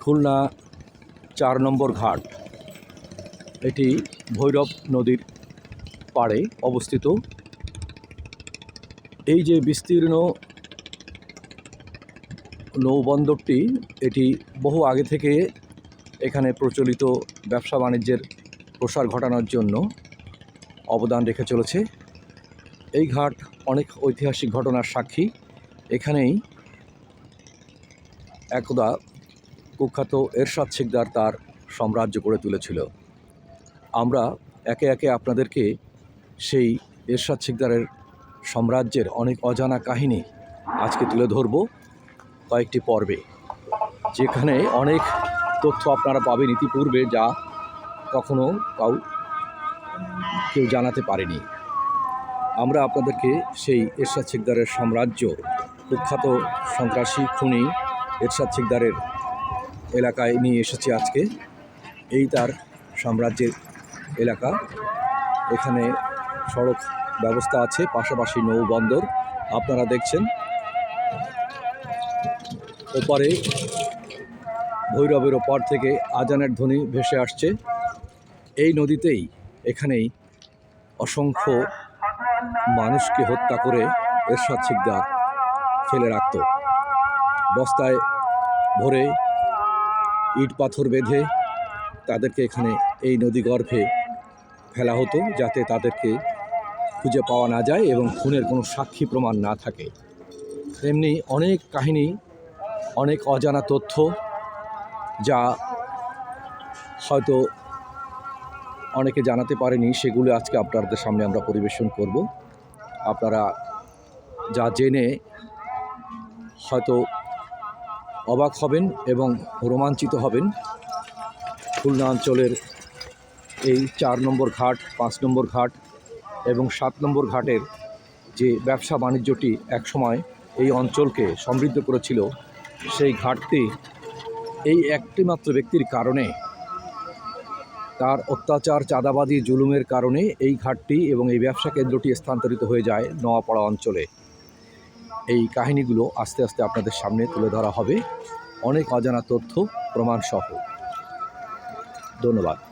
খুলনা চার নম্বর ঘাট। এটি ভৈরব নদীর পাড়ে অবস্থিত। এই যে বিস্তীর্ণ নৌবন্দরটি, এটি বহু আগে থেকে এখানে প্রচলিত ব্যবসা বাণিজ্যের প্রসার ঘটানোর জন্য অবদান রেখে চলেছে। এই ঘাট অনেক ঐতিহাসিক ঘটনার সাক্ষী। এখানেই একদা কুখ্যাত এরশাদ শিকদার তার সাম্রাজ্য গড়ে তুলেছিল। আমরা একে একে আপনাদেরকে সেই এরশাদ শিকদারের সাম্রাজ্যের অনেক অজানা কাহিনী আজকে তুলে ধরব কয়েকটি পর্বে, যেখানে অনেক তথ্য আপনারা পাবেন ইতিপূর্বে যা কখনো কাউ কেউ জানাতে পারেনি। আমরা আপনাদেরকে সেই এরশাদ শিকদারের সাম্রাজ্য, কুখ্যাত সন্ত্রাসী খুনি এরশাদ শিকদারের এলাকায় নিয়ে এসেছি আজকে। এই তার সাম্রাজ্যের এলাকা। এখানে সড়ক ব্যবস্থা আছে, পাশাপাশি নৌবন্দর। আপনারা দেখছেন। ওপারে ভৈরবের ওপার থেকে আজানের ধ্বনি ভেসে আসছে। এই নদীতেই এখানেই অসংখ্য মানুষকে হত্যা করে এরশাদ শিকদার ফেলে রাখত। বস্তায় ভরে ইট পাথর বেঁধে তাদেরকে এখানে এই নদী গর্ভে ফেলা হতো যাতে তাদেরকে খুঁজে পাওয়া না যায় এবং খুনের কোনো সাক্ষী প্রমাণ না থাকে। তেমনি অনেক কাহিনী, অনেক অজানা তথ্য যা হয়তো অনেকে জানাতে পারেনি, সেগুলো আজকে আপনাদের সামনে আমরা পরিবেশন করব। আপনারা যা জেনে হয়তো অবাক হবেন এবং রোমাঞ্চিত হবেন। খুলনা অঞ্চলের এই চার নম্বর ঘাট, পাঁচ নম্বর ঘাট এবং সাত নম্বর ঘাটের যে ব্যবসা বাণিজ্যটি একসময় এই অঞ্চলকে সমৃদ্ধ করেছিল, সেই ঘাটটি এই একটি মাত্র ব্যক্তির কারণে, তার অত্যাচার চাঁদাবাদী জুলুমের কারণে এই ঘাটটি এবং এই ব্যবসা কেন্দ্রটি স্থানান্তরিত হয়ে যায় নোয়াপাড়া অঞ্চলে। এই কাহিনীগুলো আস্তে আস্তে আপনাদের সামনে তুলে ধরা হবে। অনেক অজানা তথ্য প্রমাণসহ। ধন্যবাদ।